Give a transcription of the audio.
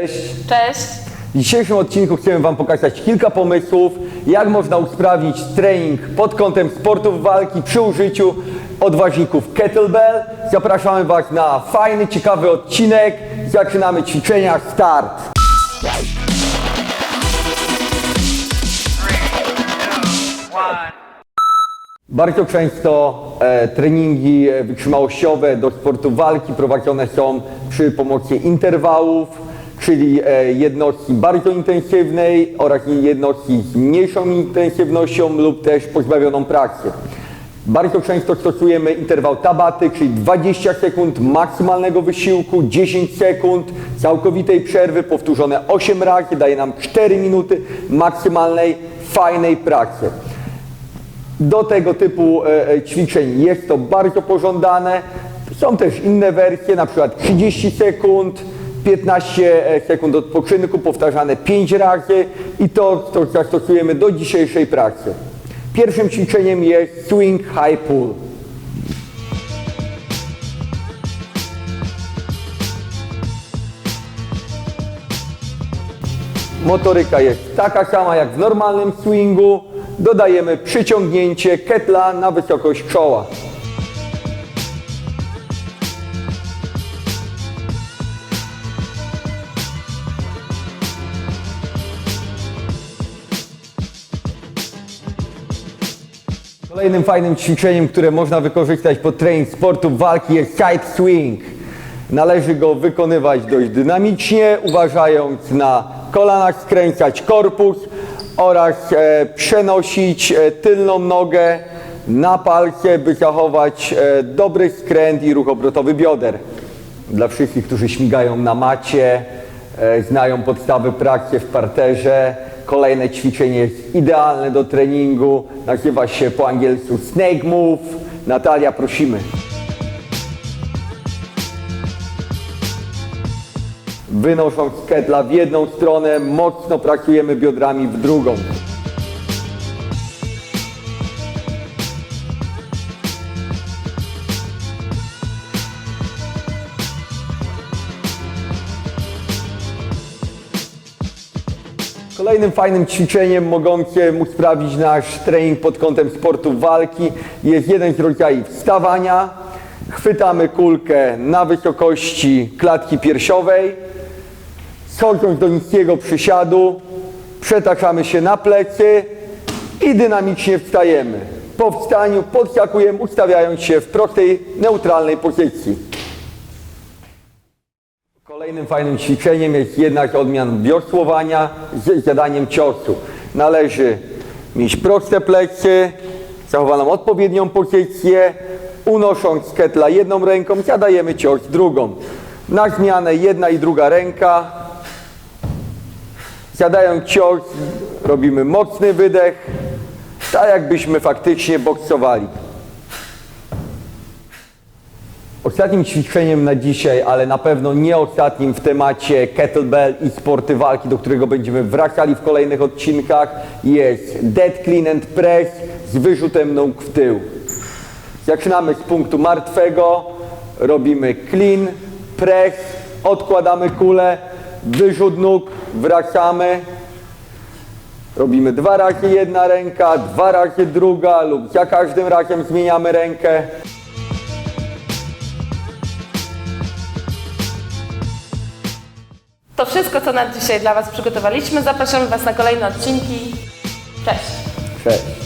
Cześć. Cześć. W dzisiejszym odcinku chcemy Wam pokazać kilka pomysłów, jak można usprawnić trening pod kątem sportów walki przy użyciu odważników kettlebell. Zapraszamy Was na fajny, ciekawy odcinek. Zaczynamy ćwiczenia. Start! Bardzo często e, treningi e, wytrzymałościowe do sportu walki prowadzone są przy pomocy interwałów, czyli e, jednostki bardzo intensywnej oraz jednostki z mniejszą intensywnością lub też pozbawioną pracy. Bardzo często stosujemy interwał tabaty, czyli 20 sekund maksymalnego wysiłku, 10 sekund całkowitej przerwy, powtórzone 8 razy, daje nam 4 minuty maksymalnej, fajnej pracy. Do tego typu e, e, ćwiczeń jest to bardzo pożądane. Są też inne wersje, na przykład 30 sekund, 15 sekund odpoczynku, powtarzane 5 razy i to, to zastosujemy do dzisiejszej pracy. Pierwszym ćwiczeniem jest swing high pull. Motoryka jest taka sama jak w normalnym swingu. Dodajemy przyciągnięcie ketla na wysokość czoła. Kolejnym fajnym ćwiczeniem, które można wykorzystać pod trening sportu walki jest side swing. Należy go wykonywać dość dynamicznie, uważając na kolanach, skręcać korpus oraz e, przenosić e, tylną nogę na palce, by zachować e, dobry skręt i ruch obrotowy bioder. Dla wszystkich, którzy śmigają na macie, e, znają podstawy pracy w parterze, kolejne ćwiczenie jest idealne do treningu. Nazywa się po angielsku Snake Move. Natalia, prosimy. Wynosząc ketla w jedną stronę, mocno pracujemy biodrami w drugą. Kolejnym fajnym ćwiczeniem mogącym usprawnić nasz trening pod kątem sportu walki jest jeden z rodzajów wstawania. Chwytamy kulkę na wysokości klatki piersiowej, schodząc do niskiego przysiadu, przetaczamy się na plecy i dynamicznie wstajemy. Po wstaniu podskakujemy, ustawiając się w prostej, neutralnej pozycji. Kolejnym fajnym ćwiczeniem jest jednak odmian wiosłowania z zadaniem ciosu. Należy mieć proste plecy, zachowaną odpowiednią pozycję, unosząc ketla jedną ręką, zadajemy cios drugą. Na zmianę jedna i druga ręka. Zadając cios, robimy mocny wydech, tak jakbyśmy faktycznie boksowali. Ostatnim ćwiczeniem na dzisiaj, ale na pewno nie ostatnim w temacie kettlebell i sporty walki, do którego będziemy wracali w kolejnych odcinkach, jest dead clean and press z wyrzutem nóg w tył. Zaczynamy z punktu martwego, robimy clean, press, odkładamy kulę, wyrzut nóg, wracamy. Robimy dwa razy jedna ręka, dwa razy druga lub za każdym razem zmieniamy rękę. To wszystko, co na dzisiaj dla Was przygotowaliśmy. Zapraszamy Was na kolejne odcinki. Cześć. Cześć.